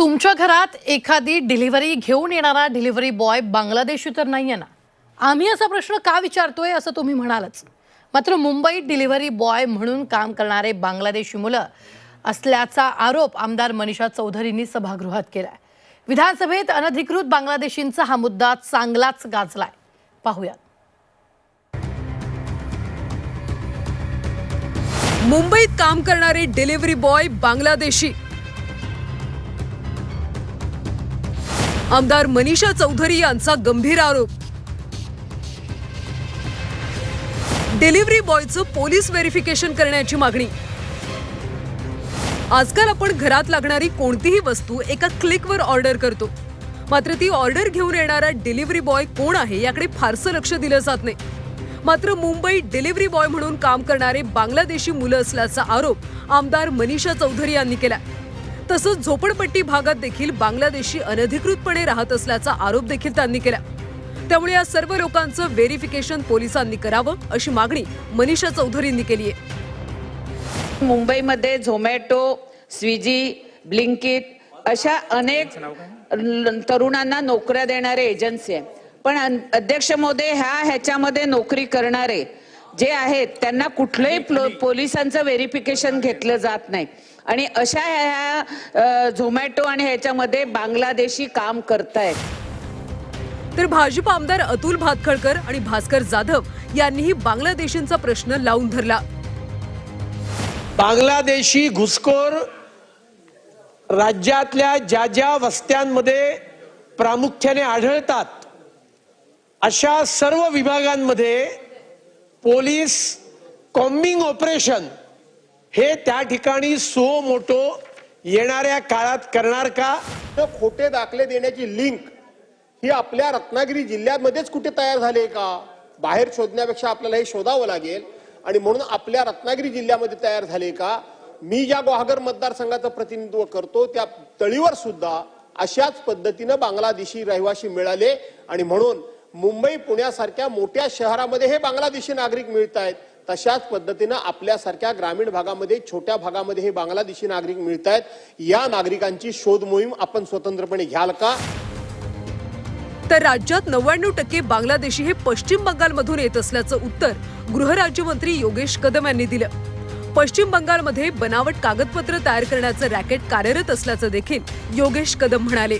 तुमच्या घरात एखादी डिलिव्हरी घेऊन येणारा डिलिव्हरी बॉय बांगलादेशी तर नाही आहे ना? आम्ही असा प्रश्न का विचारतोय असं तुम्ही म्हणालच. मात्र मुंबईत डिलिव्हरी बॉय म्हणून काम करणारे बांगलादेशी मुलं असल्याचा आरोप आमदार मनीषा चौधरींनी सभागृहात केलाय. विधानसभेत अनधिकृत बांगलादेशींचा हा मुद्दा चांगलाच गाजलाय. पाहूयात. मुंबईत काम करणारे डिलिव्हरी बॉय बांगलादेशी आमदार मनीषा चौधरी यांचा गंभीर आरोप. डिलिव्हरी बॉयचं पोलीस व्हेरिफिकेशन करण्याची मागणी. आजकाल आपण घरात लागणारी कोणतीही वस्तू एका क्लिकवर ऑर्डर करतो. मात्र ती ऑर्डर घेऊन येणारा डिलिव्हरी बॉय कोण आहे याकडे फारसं लक्ष दिलं जात नाही. मात्र मुंबईत डिलिव्हरी बॉय म्हणून काम करणारे बांगलादेशी मुलं असल्याचा आरोप आमदार मनीषा चौधरी यांनी केला तसंच झोपडपट्टी भागात देखील बांगलादेशी अनधिकृतपणे राहत असल्याचा आरोप देखील त्यांनी केला. त्यामुळे या सर्व लोकांचं व्हेरिफिकेशन पोलिसांनी करावं अशी मागणी मनीषा चौधरींनी केली आहे. मुंबईमध्ये झोमॅटो स्विगी ब्लिंकिट अशा अनेक तरुणांना नोकऱ्या देणारे एजन्सी आहे पण अध्यक्ष मोदी ह्या ह्याच्यामध्ये नोकरी करणारे जे आहेत त्यांना कुठलंही प्लो- पोलिसांचं व्हेरिफिकेशन घेतलं जात नाही. आणि अशा ह्या झोमॅटो आणि ह्याच्यामध्ये बांगलादेशी काम करतायत. तर भाजप आमदार अतुल भातखळकर आणि भास्कर जाधव यांनीही बांगलादेशींचा प्रश्न लावून धरला. बांगलादेशी घुसखोर राज्यातल्या ज्या ज्या वस्त्यांमध्ये प्रामुख्याने आढळतात अशा सर्व विभागांमध्ये पोलीस कॉम्बिंग ऑपरेशन हे त्या ठिकाणी सो मोठो येणाऱ्या काळात करणार का? खोटे दाखले देण्याची लिंक ही आपल्या रत्नागिरी जिल्ह्यामध्येच कुठे तयार झाली आहे का? बाहेर शोधण्यापेक्षा आपल्याला हे शोधावं लागेल. आणि म्हणून आपल्या रत्नागिरी जिल्ह्यामध्ये तयार झाले का? मी ज्या गुहागर मतदारसंघाचं प्रतिनिधित्व करतो त्या तळीवर सुद्धा अशाच पद्धतीनं बांगलादेशी रहिवासी मिळाले. आणि म्हणून मुंबई पुण्यासारख्या मोठ्या शहरामध्ये हे बांगलादेशी नागरिक मिळत आहेत तशाच पद्धतीनं आपल्यासारख्या ग्रामीण भागामध्ये छोट्या भागामध्ये हे बांगलादेशी नागरिक मिळत आहेत या नागरिकांची शोध मोहीम आपण स्वतंत्रपणे घ्याल का? तर राज्यात नव्याण्णव टक्के बांगलादेशी हे पश्चिम बंगालमधून येत असल्याचं उत्तर गृहराज्यमंत्री योगेश कदम यांनी दिलं. पश्चिम बंगालमध्ये बनावट कागदपत्र तयार करण्याचं रॅकेट कार्यरत असल्याचं देखील योगेश कदम म्हणाले.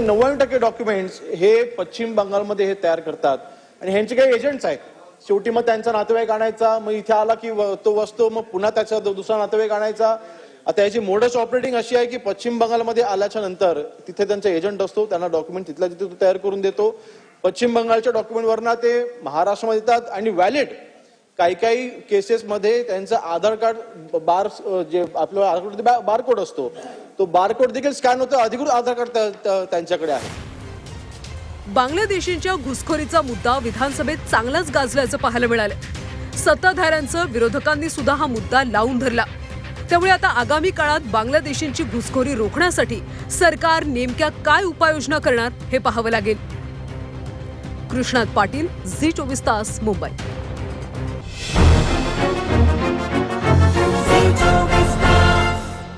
नव्याण्णव टक्के डॉक्युमेंट्स हे पश्चिम बंगालमध्ये हे तयार करतात. आणि ह्यांचे काही एजंट्स आहेत. शेवटी मग त्यांचा नातेवाईक आणायचा मग इथे आला की तो वसतो मग पुन्हा त्याचा दुसरा नातेवाईक आणायचा. आता याची मोडस ऑपरेटिंग अशी आहे की पश्चिम बंगालमध्ये आल्याच्यानंतर तिथे त्यांचा एजंट असतो त्यांना डॉक्युमेंट तिथल्या तिथे तो तयार करून देतो. पश्चिम बंगालच्या डॉक्युमेंटवरनं ते महाराष्ट्रामध्ये येतात आणि व्हॅलिड काही काही केसेसमध्ये त्यांचं आधार कार्ड बार जे आपलं आधार कार्ड बारकोड असतो तो बारकोड देखील स्कॅन होतो अधिकृत आधार कार्ड त्यांच्याकडे आहे. बांगलादेशींच्या घुसखोरीचा मुद्दा विधानसभेत चांगलाच गाजल्याचं पाहायला मिळालं. सत्ताधाऱ्यांचं विरोधकांनी सुद्धा हा मुद्दा लावून धरला. त्यामुळे आता आगामी काळात बांगलादेशींची घुसखोरी रोखण्यासाठी सरकार नेमक्या काय उपाययोजना करणार हे पाहावं लागेल. कृष्णात पाटील झी चोवीस तास मुंबई.